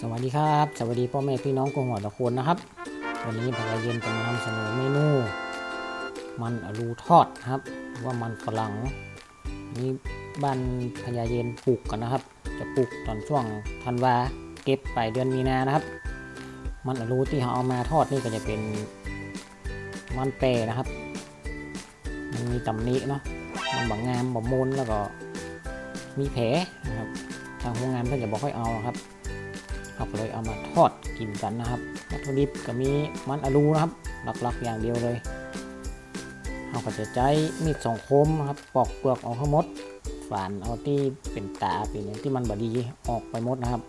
สวัสดีครับ สวัสดีพ่อแม่พี่น้องกงหัวตะโคนนะครับ วันนี้พยาเย็นจะมานำเสนอเมนู มันอลูทอดครับหรือว่ามันฝรั่งนี่บ้านพญาเย็นปลูกกันนะครับ จะปลูกตอนช่วงธันวาเก็บไปเดือนมีนานะครับ มันอลูที่เขาเอามาทอดนี่ก็จะเป็นมันแปรนะครับ มันมีตำหนิเนาะมันบางงามบางมนแล้วก็มีแผลนะครับ ทางโรงงานเพื่อนจะบอกให้เอาครับ เราก็เลยเอามาทอดกินกันนะครับวัตถุดิบก็มีมันอลูนะครับ หลักๆอย่างเดียวเลยเราก็จะใช้มีดสองคมนะครับปอกเปลือกออกทั้งหมดฝานเอาที่เป็นตาเป็นอย่างที่มันบดีออกไปหมดนะครับ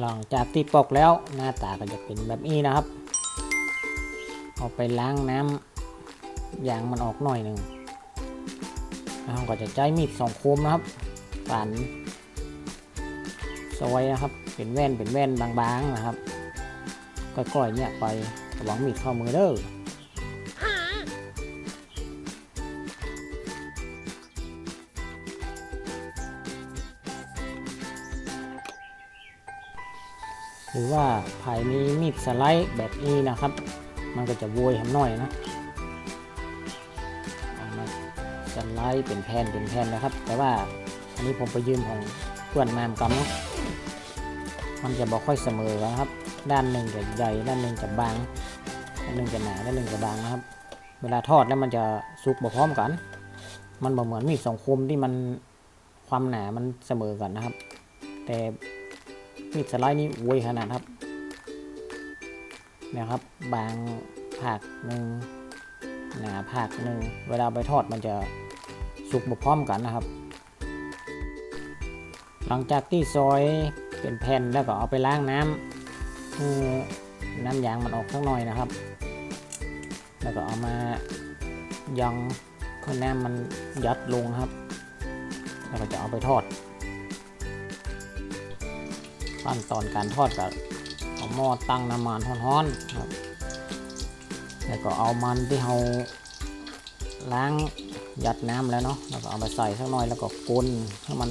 หลังจากที่ปอกแล้วหน้าตาก็จะเป็นแบบนี้นะครับ เอาไปล้างน้ำยางมันออกหน่อยหนึ่งเราก็จะใช้มีดสองคมนะครับฝาน ซอยนะครับ เป็นแว่นเป็นแว่นบางๆนะครับก้อยๆเนี่ยไประวังมีดเข้ามือเด้อหรือว่าภายมีมีดสไลด์แบบนี้นะครับ มันก็จะโวยหำหน่อยนะมาสไลด์เป็นแผ่นเป็นแผ่นนะครับ แต่ว่าอันนี้ผมไปยืมของเพื่อนมามกำเนาะ มันจะบอกค่อยเสมอกันะครับ ด้านหนึ่งจะใหญ่ ด้านหนึ่งจะบาง ด้านหนึ่งจะหนา ด้านหนึ่งจะบางนะครับ เวลาทอดแล้วมันจะสุกบ่พร้อมกัน มันบ่เหมือนมีดสองคมที่มันความหนา มันเสมอกันนะครับ แต่มีดสไลด์นี่เวยขนาดครับเนะครับ บางผักหนึ่งหนาผักหนึ่ง เวลาไปทอดมันจะสุกบพร้อมกันนะครับ หลังจากที่ซอย เป็นแผ่นแล้วก็เอาไปล้างน้ำน้ำยางมันออกสักหน่อยนะครับ แล้วก็เอามายังให้น้ำมันยัดลงครับ แล้วก็จะเอาไปทอดขั้นตอนการทอดก็เอาหม้อตั้งน้ำมันร้อนๆครับ แล้วก็เอามันที่เราล้างยัดน้ำแล้วเนาะ แล้วก็เอาไปใส่สักหน่อยแล้วก็กลนให้มัน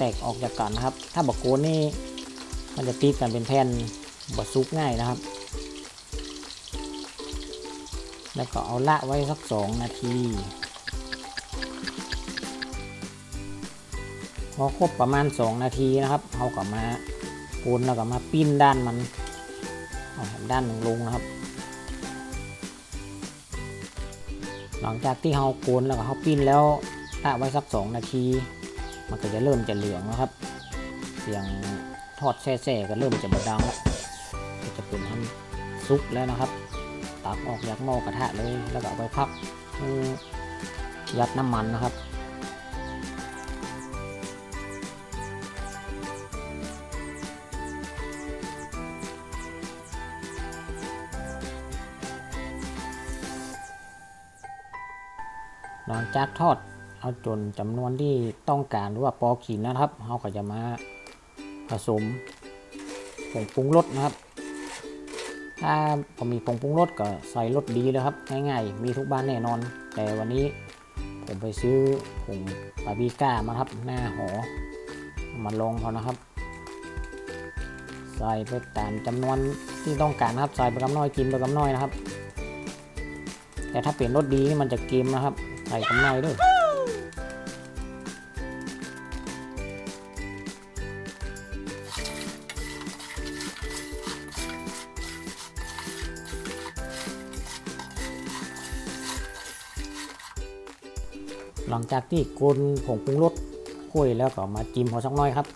แตกออกจากกันนะครับ ถ้าบอกโกนนี่มันจะติดกันเป็นแผ่นบดซุกง่ายนะครับ แล้วก็เอาละไว้สักสองนาทีพอครบประมาณ 2 นาทีนะครับเอากลับมาปูนแล้วก็มาปิ้นด้านมันเอาด้านหนึ่งลงนะครับ หลังจากที่เราโกนแล้วก็เราปิ้นแล้วละไว้สัก 2 นาที มันก็จะเริ่มจะเหลืองแล้วครับ เสียงทอดแซ่ๆก็เริ่มจะมาดังแล้วก็จะเป็นอันซุกแล้วนะครับ ตักออกจากหม้อกระทะเลย แล้วก็เอาไปพักยัดน้ำมันนะครับหลังจากทอด เอาจนจำนวนที่ต้องการหรือว่าปอขีดนะครับเราก็จะมาผสมผงปรุงรสนะครับ ถ้าผมมีผงปรุงรสก็ใส่รสดีเลยครับ ง่ายๆ มีทุกบ้านแน่นอน แต่วันนี้ผมไปซื้อผงปาปริก้ามาครับ หน้าหอ มาลองเขานะครับ ใส่ไปตามจำนวนที่ต้องการนะครับ ใส่ไปกำน้อยกินไปกำน้อยนะครับ แต่ถ้าเปลี่ยนรสดีนี่มันจะเกมนะครับ ใส่กำน้อยด้วย หลังจากที่กลนผงปรุงรสคุยแล้วก็มาจิ้มพอสักน้อยครับ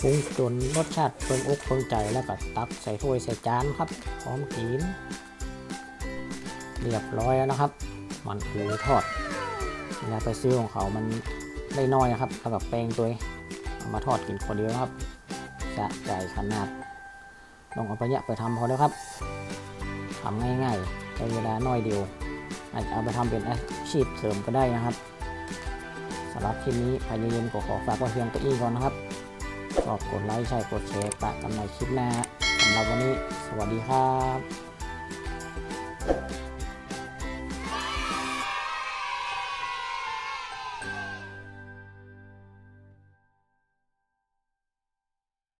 ปรุงจนรสชาติเปิงอกเปิงใจแล้วก็ตักใส่ถ้วยใส่จานครับ พร้อมกิน เรียบร้อยแล้วนะครับ มันคือทอด เวลาไปซื้อของเขามันได้น้อยนะครับแล้วกับแป้งตัวเองเอามาทอดกินคนเดียวครับจะใหญ่ขนาดลองเอาไปเนี่ยไปทำพอแล้วครับทำง่ายๆใช้เวลาน้อยเดียว อาจจะเอาไปทำเป็นอาชีพเสริมก็ได้นะครับสำหรับคลิปนี้ภายในเย็นก็ขอฝากไว้เพียงตัวอีกก่อนนะครับชอบกดไลค์ใช่กดแชร์ปะกันใหม่คลิปหน้าสำหรับวันนี้ สวัสดีครับ